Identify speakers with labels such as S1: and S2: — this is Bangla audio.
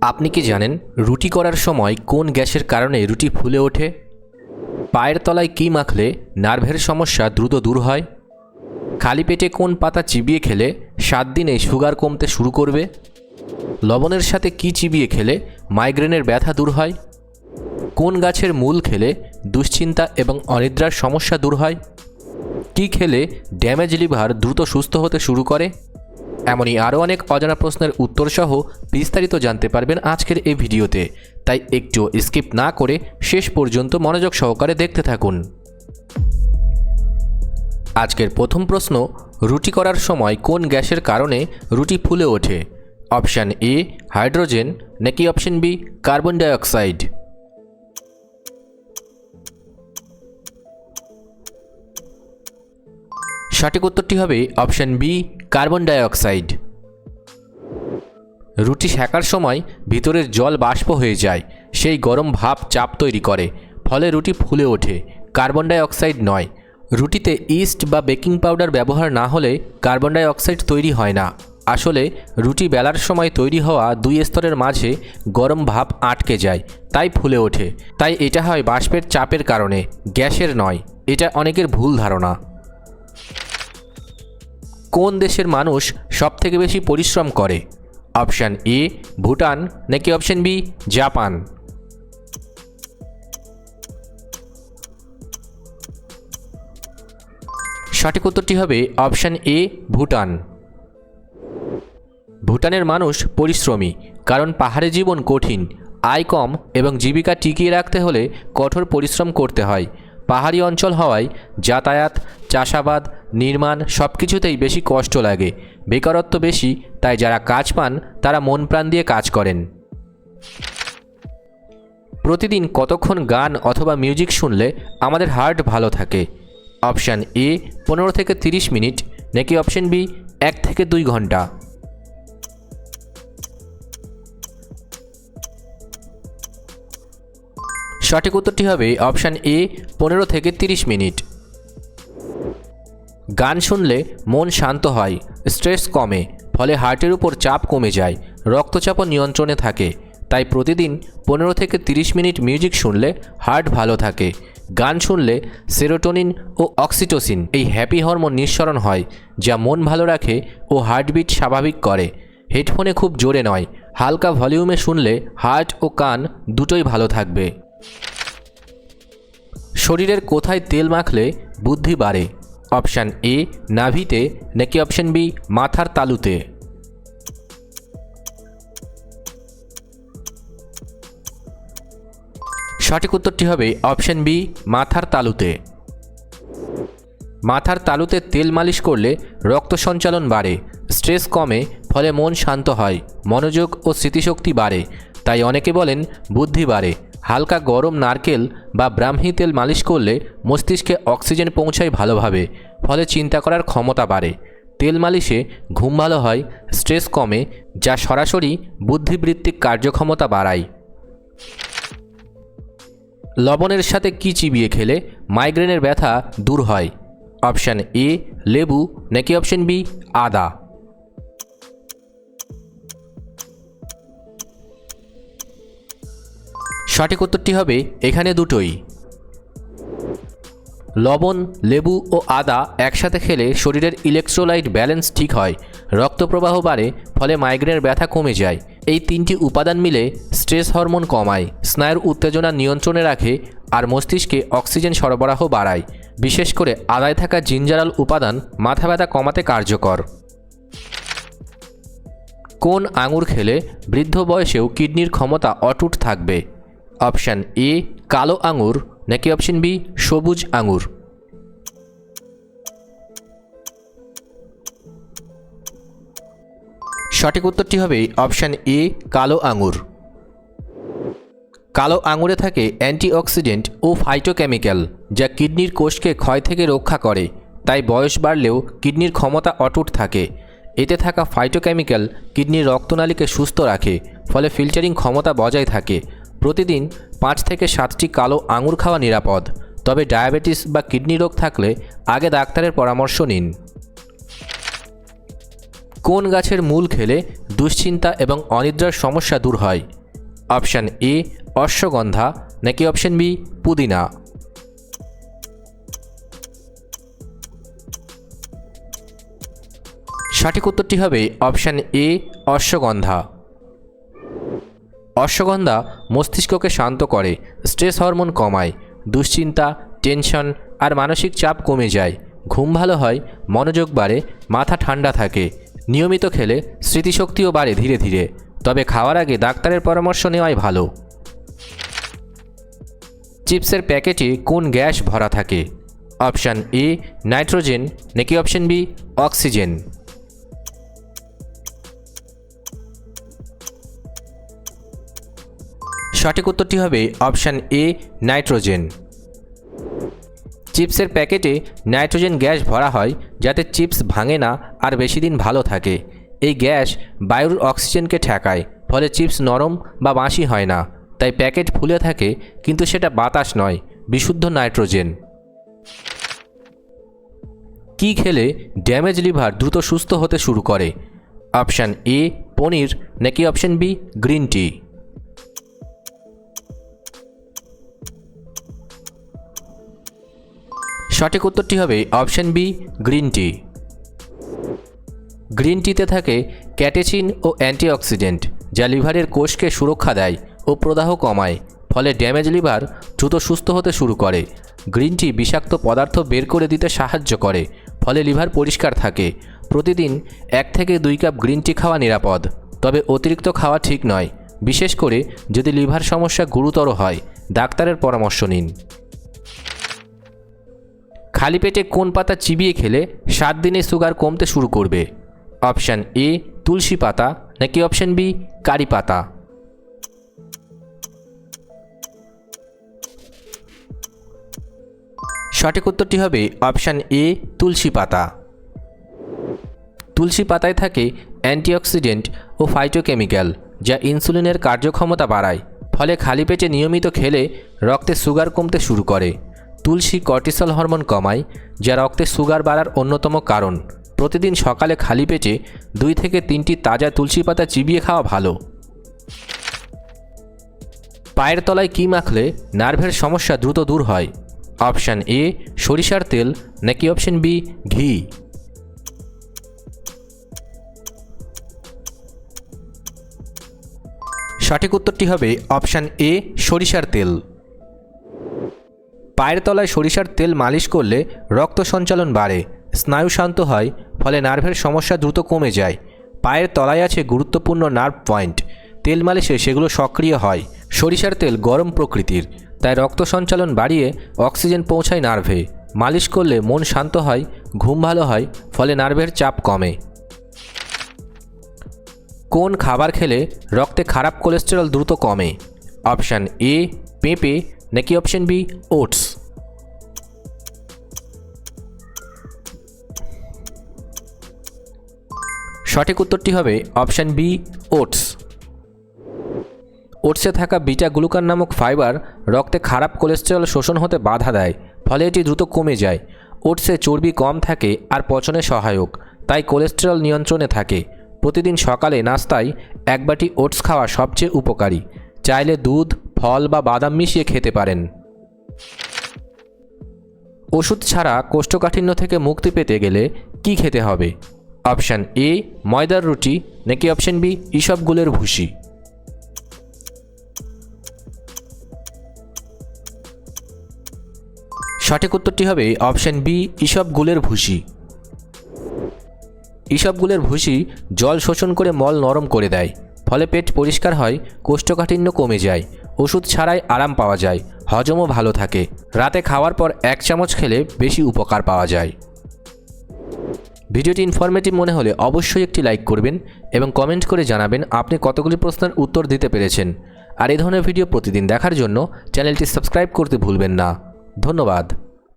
S1: আপনি কি জানেন রুটি করার সময় কোন গ্যাসের কারণে রুটি ফুলে ওঠে? পায়ের তলায় কী মাখলে নার্ভের সমস্যা দ্রুত দূর হয়? খালি পেটে কোন পাতা চিবিয়ে খেলে সাত দিনে সুগার কমতে শুরু করবে? লবণের সাথে কি চিবিয়ে খেলে মাইগ্রেনের ব্যথা দূর হয়? কোন গাছের মূল খেলে দুশ্চিন্তা এবং অনিদ্রার সমস্যা দূর হয়? কি খেলে ড্যামেজ লিভার দ্রুত সুস্থ হতে শুরু করে? এমনই আরও অনেক অজানা প্রশ্নের উত্তরসহ বিস্তারিত জানতে পারবেন আজকের এই ভিডিওতে। তাই একটু স্কিপ না করে শেষ পর্যন্ত মনোযোগ সহকারে দেখতে থাকুন। আজকের প্রথম প্রশ্ন, রুটি করার সময় কোন গ্যাসের কারণে রুটি ফুলে ওঠে? অপশান এ, হাইড্রোজেন, নাকি অপশান বি, কার্বন ডাইঅক্সাইড? সঠিক উত্তরটি হবে অপশান বি কার্বন ডাইঅক্সাইড। রুটি সেকার সময় ভিতরের জল বাষ্প হয়ে যায়, সেই গরম ভাপ চাপ তৈরি করে, ফলে রুটি ফুলে ওঠে। কার্বন ডাইঅক্সাইড নয়, রুটিতে ইস্ট বা বেকিং পাউডার ব্যবহার না হলে কার্বন ডাইঅক্সাইড তৈরি হয় না। আসলে, রুটি বেলার সময় তৈরি হওয়া দুই স্তরের মাঝে গরম ভাপ আটকে যায়, তাই ফুলে ওঠে। তাই এটা হয় বাষ্পের চাপের কারণে, গ্যাসের নয়, এটা অনেকের ভুল ধারণা। কোন দেশের মানুষ সবথেকে বেশি পরিশ্রম করে? অপশান এ, ভুটান, নাকি অপশান বি, জাপান? সঠিক উত্তরটি হবে অপশান এ, ভুটান। ভুটানের মানুষ পরিশ্রমী, কারণ পাহাড়ে জীবন কঠিন, আয় কম এবং জীবিকা টিকিয়ে রাখতে হলে কঠোর পরিশ্রম করতে হয়। পাহাড়ি অঞ্চল হওয়ায় যাতায়াত, চাষাবাদ, নির্মাণ সব কিছুতেই বেশি কষ্ট লাগে। বেকারত্ব বেশি, তাই যারা কাজ পান, তারা মন প্রাণ দিয়ে কাজ করেন। প্রতিদিন কতক্ষণ গান অথবা মিউজিক শুনলে আমাদের হার্ট ভালো থাকে। অপশান এ, পনেরো থেকে তিরিশ মিনিট, নাকি অপশান বি, এক থেকে দুই ঘণ্টা। সঠিক উত্তরটি হবে অপশান এ, পনেরো থেকে তিরিশ মিনিট। গান শুনলে মন শান্ত হয়, স্ট্রেস কমে, ফলে হার্টের উপর চাপ কমে যায়, রক্তচাপও নিয়ন্ত্রণে থাকে। তাই প্রতিদিন পনেরো থেকে তিরিশ মিনিট মিউজিক শুনলে হার্ট ভালো থাকে। গান শুনলে সেরোটোনিন ও অক্সিটোসিন, এই হ্যাপি হরমোন নিঃসরণ হয়, যা মন ভালো রাখে ও হার্টবিট স্বাভাবিক করে। হেডফোনে খুব জোরে নয়, হালকা ভলিউমে শুনলে হার্ট ও কান দুটোই ভালো থাকবে। শরীরের কোথায় তেল মাখলে বুদ্ধি বাড়ে? অপশান এ, নাভিতে, নাকি অপশান বি, মাথার তালুতে? সঠিক উত্তরটি হবে অপশান বি, মাথার তালুতে। মাথার তালুতে তেল মালিশ করলে রক্ত সঞ্চালন বাড়ে, স্ট্রেস কমে, ফলে মন শান্ত হয়, মনোযোগ ও স্মৃতিশক্তি বাড়ে। তাই অনেকে বলেন বুদ্ধি বাড়ে, হালকা গরম নারকেল বা ব্রাহ্মী তেল মালিশ করলে মস্তিষ্কে অক্সিজেন পৌঁছায় ভালোভাবে, ফলে চিন্তা করার ক্ষমতা বাড়ে। তেল মালিশে ঘুম ভালো হয়, স্ট্রেস কমে, যা সরাসরি বুদ্ধিবৃত্তিক কার্যক্ষমতা বাড়ায়। লবণের সাথে কি চিবিয়ে খেলে মাইগ্রেনের ব্যথা দূর হয়? অপশান এ, লেবু, নাকি অপশান বি, আদা? সঠিক উত্তরটি হবে এখানে দুটোই। লবণ, লেবু ও আদা একসাথে খেলে শরীরের ইলেকট্রোলাইট ব্যালেন্স ঠিক হয়, রক্তপ্রবাহ বাড়ে, ফলে মাইগ্রেনের ব্যথা কমে যায়। এই তিনটি উপাদান মিলে স্ট্রেস হরমোন কমায়, স্নায়ুর উত্তেজনা নিয়ন্ত্রণে রাখে আর মস্তিষ্কে অক্সিজেন সরবরাহ বাড়ায়। বিশেষ করে আদায় থাকা জিঞ্জারাল উপাদান মাথা ব্যথা কমাতে কার্যকর। কোন আঙুর খেলে বৃদ্ধ বয়সেও কিডনির ক্ষমতা অটুট থাকবে? অপশান এ কালো আঙুর নাকি অপশান বি সবুজ আঙুর সঠিক উত্তরটি হবে অপশান এ কালো আঙুর কালো আঙুরে থাকে অ্যান্টিঅক্সিডেন্ট ও ফাইটোকেমিক্যাল যা কিডনির কোষকে ক্ষয় থেকে রক্ষা করে। তাই বয়স বাড়লেও কিডনির ক্ষমতা অটুট থাকে। এতে থাকা ফাইটোকেমিক্যাল কিডনির রক্তনালীকে সুস্থ রাখে, ফলে ফিল্টারিং ক্ষমতা বজায় থাকে। প্রতিদিন পাঁচ থেকে সাতটি কালো আঙুর খাওয়া নিরাপদ, তবে ডায়াবেটিস বা কিডনি রোগ থাকলে আগে ডাক্তারের পরামর্শ নিন। কোন গাছের মূল খেলে দুশ্চিন্তা এবং অনিদ্রার সমস্যা দূর হয়? অপশান এ, অশ্বগন্ধা, নাকি অপশান বি, পুদিনা? সঠিক উত্তরটি হবে অপশান এ, অশ্বগন্ধা। অশ্বগন্ধা মস্তিষ্ককে শান্ত করে, স্ট্রেস হরমোন কমায়, দুশ্চিন্তা, টেনশন আর মানসিক চাপ কমে যায়। ঘুম ভালো হয়, মনোযোগ বাড়ে, মাথা ঠান্ডা থাকে। নিয়মিত খেলে স্মৃতিশক্তিও বাড়ে ধীরে ধীরে, তবে খাওয়ার আগে ডাক্তারের পরামর্শ নেওয়াই ভালো। চিপসের প্যাকেটে কোন গ্যাস ভরা থাকে? অপশান এ, নাইট্রোজেন, নাকি অপশান বি, অক্সিজেন? সঠিক উত্তরটি হবে অপশান এ, নাইট্রোজেন। চিপসের প্যাকেটে নাইট্রোজেন গ্যাস ভরা হয় যাতে চিপস ভাঙে না আর বেশি দিন ভালো থাকে। এই গ্যাস বায়ুর অক্সিজেনকে ঠেকায়, ফলে চিপস নরম বা বাঁশি হয় না। তাই প্যাকেট ফুলে থাকে, কিন্তু সেটা বাতাস নয়, বিশুদ্ধ নাইট্রোজেন। কি খেলে ড্যামেজ লিভার দ্রুত সুস্থ হতে শুরু করে? অপশান এ, পনির, নাকি অপশান বি, গ্রিন টি? সঠিক উত্তরটি হবে option B, green tea. Green টিতে থাকে ক্যাটেচিন ও অ্যান্টিঅক্সিডেন্ট, যা লিভারের কোষকে সুরক্ষা দেয় ও প্রদাহ কমায়, ফলে ড্যামেজ লিভার দ্রুত সুস্থ হতে শুরু করে। গ্রিন টি বিষাক্ত পদার্থ বের করে দিতে সাহায্য করে, ফলে লিভার পরিষ্কার থাকে। প্রতিদিন এক থেকে দুই কাপ গ্রিন টি খাওয়া নিরাপদ, তবে অতিরিক্ত খাওয়া ঠিক নয়। বিশেষ করে যদি লিভার সমস্যা গুরুতর হয়, ডাক্তারের পরামর্শ নিন। খালি পেটে কোন পাতা চিবিয়ে খেলে সাত দিনে সুগার কমতে শুরু করবে? অপশান এ, তুলসী পাতা, নাকি অপশান বি, কারি পাতা? সঠিক উত্তরটি হবে অপশান এ, তুলসী পাতা। তুলসী পাতায় থাকে অ্যান্টিঅক্সিডেন্ট ও ফাইটোকেমিক্যাল, যা ইনসুলিনের কার্যক্ষমতা বাড়ায়, ফলে খালি পেটে নিয়মিত খেলে রক্তে সুগার কমতে শুরু করে। তুলসী কর্টিসল হরমোন কমায়, যা রক্তে সুগার বাড়ার অন্যতম কারণ। প্রতিদিন সকালে খালি পেটে দুই থেকে তিনটি তাজা তুলসী পাতা চিবিয়ে খাওয়া ভালো। পায়ের তলায় কী মাখলে নার্ভের সমস্যা দ্রুত দূর হয়? অপশান এ, সরিষার তেল, নাকি অপশান বি, ঘি? সঠিক উত্তরটি হবে অপশান এ, সরিষার তেল। পায়ের তলায় সরিষার তেল মালিশ করলে রক্ত সঞ্চালন বাড়ে, স্নায়ু শান্ত হয়, ফলে নার্ভের সমস্যা দ্রুত কমে যায়। পায়ের তলায় আছে গুরুত্বপূর্ণ নার্ভ পয়েন্ট। তেল মালিশে সেগুলো সক্রিয় হয়। সরিষার তেল গরম প্রকৃতির, তাই রক্ত সঞ্চালন বাড়িয়ে অক্সিজেন পৌঁছায় নার্ভে। মালিশ করলে মন শান্ত হয়, ঘুম ভালো হয়, ফলে নার্ভের চাপ কমে। কোন খাবার খেলে রক্তে খারাপ কোলেস্টেরল দ্রুত কমে? অপশান এ, পেঁপে নাকি অপশান বি, ওটস। সঠিক উত্তরটি হবে অপশান বি, ওটস। ওটসে থাকা বিটা গ্লুকান নামক ফাইবার রক্তে খারাপ কোলেস্টেরল শোষণ হতে বাধা দেয়, ফলে এটি দ্রুত কমে যায়। ওটসে চর্বি কম থাকে আর পচনে সহায়ক, তাই কোলেস্টেরল নিয়ন্ত্রণে থাকে। প্রতিদিন সকালে নাস্তায় এক বাটি ওটস খাওয়া সবচেয়ে উপকারী। চাইলে দুধ ফল বা বাদাম মিশিয়ে খেতে পারেন। ওষুধ ছাড়া কোষ্ঠকাঠিন্য থেকে মুক্তি পেতে গেলে কি খেতে হবে? অপশান এ, ময়দার রুটি, নাকি অপশান বি ইসবগুলের ভুসি? সঠিক উত্তরটি হবে অপশান বি ইসবগুলের ভুসি। ইসবগুলের ভুসি জল শোষণ করে মল নরম করে দেয়, ফলে পেট পরিষ্কার হয়, কোষ্ঠকাঠিন্য কমে যায় ওষুধ ছাড়াই আরাম পাওয়া যায়, হজমও ভালো থাকে। রাতে খাওয়ার পর এক চামচ খেলে বেশি উপকার পাওয়া যায়। ভিডিওটি ইনফরমেটিভ মনে হলে অবশ্যই একটি লাইক করবেন এবং কমেন্ট করে জানাবেন আপনি কতগুলি প্রশ্নের উত্তর দিতে পেরেছেন। আর এই ধরনের ভিডিও প্রতিদিন দেখার জন্য চ্যানেলটি সাবস্ক্রাইব করতে ভুলবেন না। ধন্যবাদ।